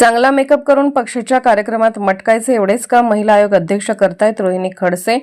चांगला मेकअप करून पक्षाच्या कार्यक्रमात मटकायचे एवढेच काम महिला आयोग अध्यक्ष करतायत रोहिणी खडसे.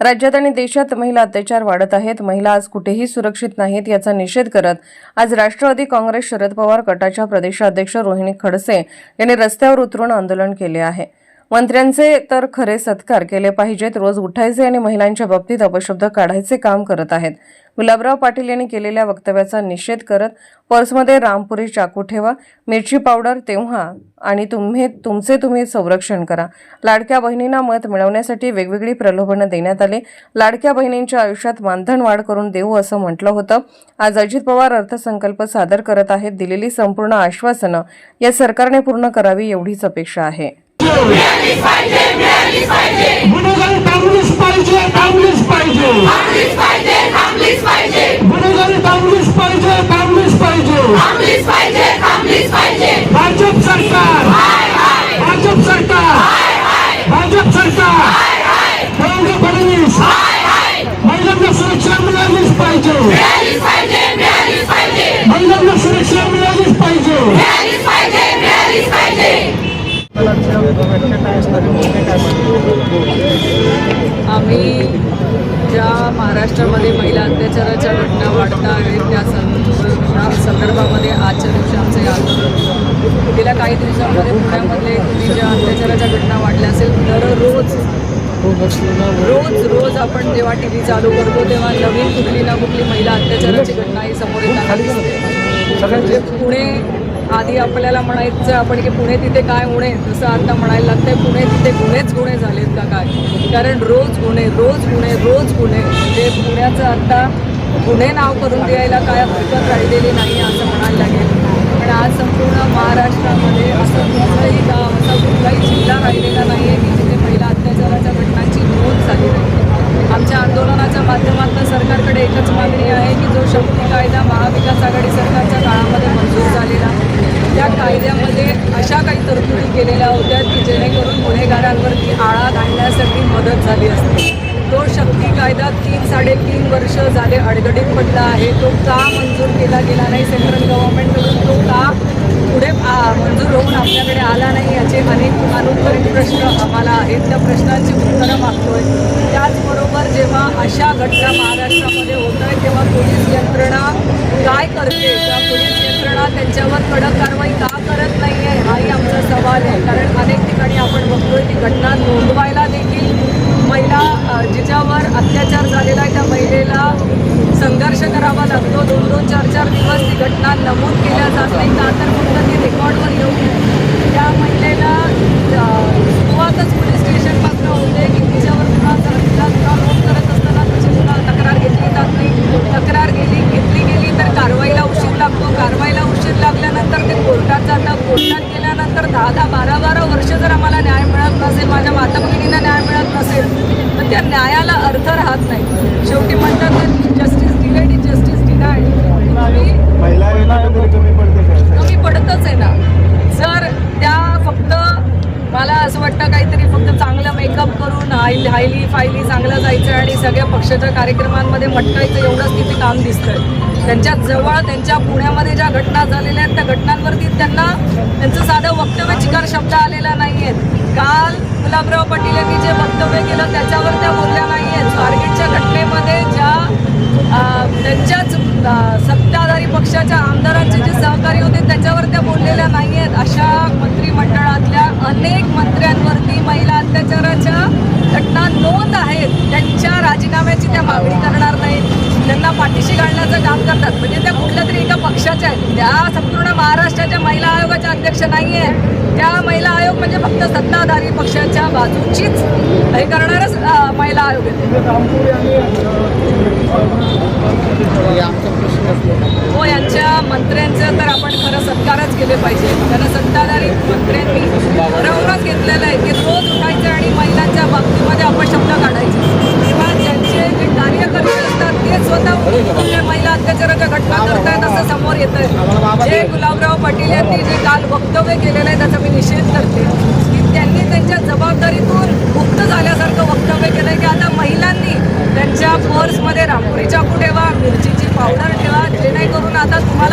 राज्यात आणि देशात महिला अत्याचार वाढत आहेत. महिला आज कुठेही सुरक्षित नाहीत याचा निषेध करत आज राष्ट्रवादी काँग्रेस शरद पवार गटाच्या प्रदेशाध्यक्ष रोहिणी खडसे यांनी रस्त्यावर उतरून आंदोलन केले आहे. मंत्र्यांचे तर खरे सत्कार केले पाहिजेत. रोज उठायचे आणि महिलांच्या बाबतीत अपशब्द काढायचे काम करत आहेत. गुलाबराव पाटील यांनी केलेल्या वक्तव्याचा निषेध करत पर्समध्ये रामपुरी चाकू ठेवा मिरची पावडर तेव्हा आणि तुम्ही तुमचे तुम्ही संरक्षण करा. लाडक्या बहिणींना मत मिळवण्यासाठी वेगवेगळी प्रलोभनं देण्यात आले. लाडक्या बहिणींच्या आयुष्यात मानधन वाढ करून देऊ असं म्हटलं होतं. आज अजित पवार अर्थसंकल्प सादर करत आहेत. दिलेली संपूर्ण आश्वासनं या सरकारने पूर्ण करावी एवढीच अपेक्षा आहे. गुन्हेगारी थांबलीच पाहिजे थांबलीच पाहिजे. गुन्हेगारी थांबलीच पाहिजे थांबलीच पाहिजे. भाजप सरकार. भाजप सरकार. आम्ही ज्या महाराष्ट्रामध्ये महिला अत्याचाराच्या घटना वाढत आहेत त्या संदर्भामध्ये आजच्या दिवशी आमचं हे आंदोलन गेल्या काही दिवसांमध्ये पुण्यामध्ये ज्या अत्याचाराच्या घटना वाढल्या असेल दररोज रोज रोज आपण जेव्हा टी व्ही चालू करतो तेव्हा नवीन कुठली ना कुठली महिला अत्याचाराची घटना ही समोर येताना दिसते. म्हणजे पुणे आधी आपल्याला म्हणायचं आपण की पुणे तिथे काय होणे जसं आता म्हणायला लागतंय पुणे तिथे गुन्हेच गुन्हे झालेत का काय? कारण रोज गुन्हे रोज गुन्हे रोज गुन्हे. म्हणजे पुण्याचं आता गुन्हे नाव करून द्यायला काय हरकत राहिलेली नाही असं म्हणायला लागेल. पण आज संपूर्ण महाराष्ट्रामध्ये असं कुठलंही गाव असा कुठलाही जिल्हा राहिलेला नाही आहे की जिथे महिला अत्याचाराच्या घटनांची नोंद झाली नाही. आमच्या आंदोलनाच्या माध्यमातून सरकारकडे एकच मागणी आहे की जो शक्ती कायदा महाविकास आघाडी सरकारच्या काळामध्ये मंजूर झालेला त्या कायद्यामध्ये अशा काही तरतुदी केलेल्या होत्या की जेणेकरून गुन्हेगारांवरती आळा घालण्यासाठी मदत झाली असते. तो शक्ती कायदा तीन साडेतीन वर्ष झाले अडगडीत पडला आहे. तो का मंजूर केला गेला नाही सेंट्रल गव्हर्नमेंटकडून? तो का पुढे आ, मंजूर होऊन आपल्याकडे आला नाही याचे अनेक अनुत्तरित प्रश्न आम्हाला आहेत. त्या प्रश्नांची उत्तरं मागतोय. त्याचबरोबर जेव्हा अशा घटना महाराष्ट्रामध्ये होत तेव्हा पोलीस यंत्रणा काय करते? किंवा पोलीस यंत्रणा त्यांच्यावर कडक कारवाई का करत नाही आहे हाही आमचा सवाल आहे. कारण अनेक ठिकाणी आपण बघतोय ती घटना नोंदवायला देखील महिला जिच्यावर अत्याचार झालेला आहे त्या महिलेला संघर्ष करावा लागतो. दोन दोन चार चार दिवस ती घटना नमूद केल्या जात नाही. का तर फक्त ती रेकॉर्डवर येऊन त्या महिलेला अ, सुरुवातच पोलीस स्टेशनपासून होते की तिच्यावर गुन्हा जर तिला गुन्हा नोंद करत असताना तिची गुन्हा तक्रार घेतली जात नाही तक्रार गेली घेतली गेली तर कारवाईला उशीर लागतो कारवाईला उशीर लागल्यानंतर ते कोर्टात जातं कोर्टात गेल्यानंतर दहा दहा बारा बारा वर्ष जर आम्हाला न्याय मिळत नसेल माझ्या माता भगिनींना न्याय मिळत नसेल तर त्या न्यायाला अर्थ राहत नाही. शेवटी म्हणतात जस्टिस डिलेड इज जस्टिस तुम्ही कमी पडतच आहे ना. जर त्या फक्त मला असं वाटतं काहीतरी फक्त चांगलं मेकअप करून हाय हायली फायली चांगलं जायचं आणि सगळ्या पक्षाच्या कार्यक्रमांमध्ये मटकायचं एवढंच तिथे काम दिसतंय. त्यांच्या जवळ त्यांच्या पुण्यामध्ये ज्या घटना झालेल्या आहेत त्या घटनांवरती त्यांना त्यांचं साधं वक्तव्य चिकार शब्द आलेला नाही आहेत काल प्रतापराव पाटील यांनी जे वक्तव्य केलं त्याच्यावर त्या बोलल्या नाही आहेत स्वारगेटच्या घटनेमध्ये ज्या त्यांच्याच सत्ताधारी पक्षाच्या आमदारांचे जे सहकारी होते त्याच्यावर त्या बोललेल्या नाही आहेत अशा मंत्रिमंडळातल्या अनेक मंत्र्यांवरती महिला अत्याचाराच्या घटना नोंद आहेत. त्यांच्या राजीनाम्याची त्या मागणी करणार नाहीत. त्यांना पाठीशी घालण्याचं काम करतात. म्हणजे त्या कुठल्या तरी एका पक्षाच्या आहेत. त्या महाराष्ट्राच्या महिला आयोगाच्या अध्यक्ष नाही आहे त्या महिला आयोग म्हणजे फक्त सत्ताधारी पक्षाच्या बाजूचीच हे करणारच महिला आयोग आहे. हो यांच्या मंत्र्यांचं तर आपण खरं सत्कारच केले पाहिजे. कारण सत्ताधारी मंत्र्यांनी ठरवूनच घेतलेलं आहे की स्वतः महिला अत्याचाराच्या घटना करतायत असं समोर येत आहे जे गुलाबराव पाटील यांनी जे काल वक्तव्य केलेलं आहे त्याचा मी निषेध करते. की त्यांनी त्यांच्या जबाबदारीतून मुक्त झाल्यासारखं वक्तव्य केलं की आता महिलांनी त्यांच्या पर्समध्ये रांगोळी चाकू ठेवा मिरचीची पावडर ठेवा जेणेकरून आता तुम्हाला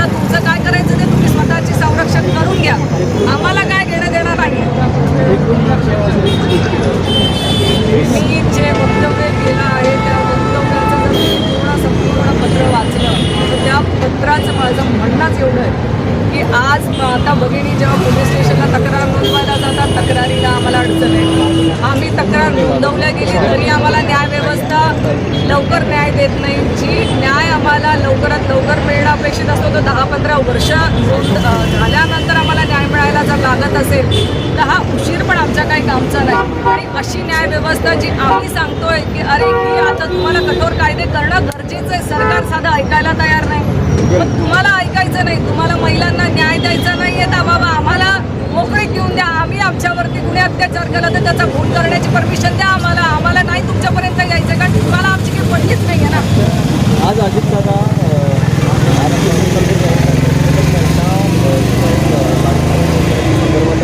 आज आता भगिनी जेव्हा पोलीस स्टेशनला तक्रार नोंदवायला जातात तक्रारीला आम्हाला अडचण आहे. आम्ही तक्रार नोंदवल्या गेली तरी आम्हाला न्याय व्यवस्था लवकर न्याय देत नाही. जी न्याय आम्हाला लवकरात लवकर मिळणं अपेक्षित असतो तो दहा पंधरा वर्ष झाल्यानंतर आम्हाला न्याय मिळायला जर लागत असेल तर हा उशीर पण आमच्या काही कामचा नाही. आणि अशी न्याय व्यवस्था जी आम्ही सांगतोय की अरे की आता तुम्हाला कठोर कायदे करणं गरजेचं आहे. सरकार साधं ऐकायला तयार नाही. पण तुम्हाला ऐकायचं नाही. तुम्हाला महिलांना न्याय द्यायचा नाहीये तर बाबा आम्हाला मोकळीक देऊन द्या आम्ही आमच्यावरती गुन्हे अत्याचार केला तर त्याचा खून करण्याची परमिशन द्या आम्हाला. आम्हाला नाही तुमच्यापर्यंत यायचं कारण तुम्हाला आमची काही पडलीच नाही आहे ना. आज अजित दादा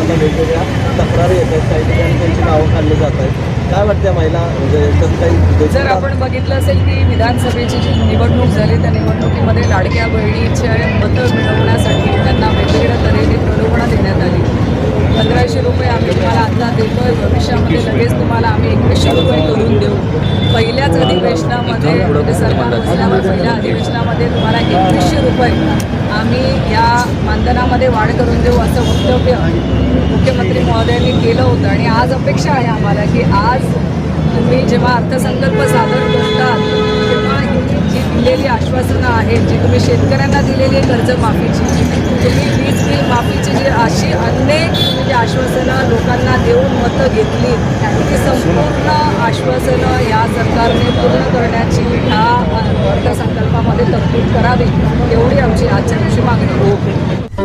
वेगवेगळ्या तक्रारी येत आहेत काही ठिकाणी त्यांची नावं जात आहेत काय वाटतं महिला म्हणजे जर आपण बघितलं असेल की विधानसभेची जी निवडणूक झाली त्या निवडणुकीमध्ये लाडक्या बहिणीच्या मतं मिळवण्यासाठी त्यांना वेगवेगळ्या तऱ्हेने प्रलोभनं देण्यात आली. पंधराशे रुपये आम्ही तुम्हाला आता देतोय. भविष्यामध्ये लगेच तुम्हाला आम्ही एकवीसशे रुपये करून देऊ. पहिल्याच अधिवेशनामध्ये म्हणजे सरकार बसल्यावर पहिल्या अधिवेशनामध्ये तुम्हाला एकवीसशे रुपये आम्ही या मानधनामध्ये वाढ करून देऊ असं वक्तव्य मुख्यमंत्री महोदयांनी केलं होतं. आणि आज अपेक्षा आहे आम्हाला की आज तुम्ही जेव्हा अर्थसंकल्प सादर करतात तेव्हा जी दिलेली आश्वासनं आहेत जी तुम्ही शेतकऱ्यांना दिलेली आहे कर्जमाफीची तुम्ही वीज बिल माफीची जी अशी अनेक म्हणजे आश्वासनं लोकांना देऊन मतं घेतली ती संपूर्ण आश्वासनं या सरकारने पूर्ण करण्याची ह्या अर्थसंकल्पामध्ये तरतूद करावी एवढी आमची आजच्या दिवशी मागणी.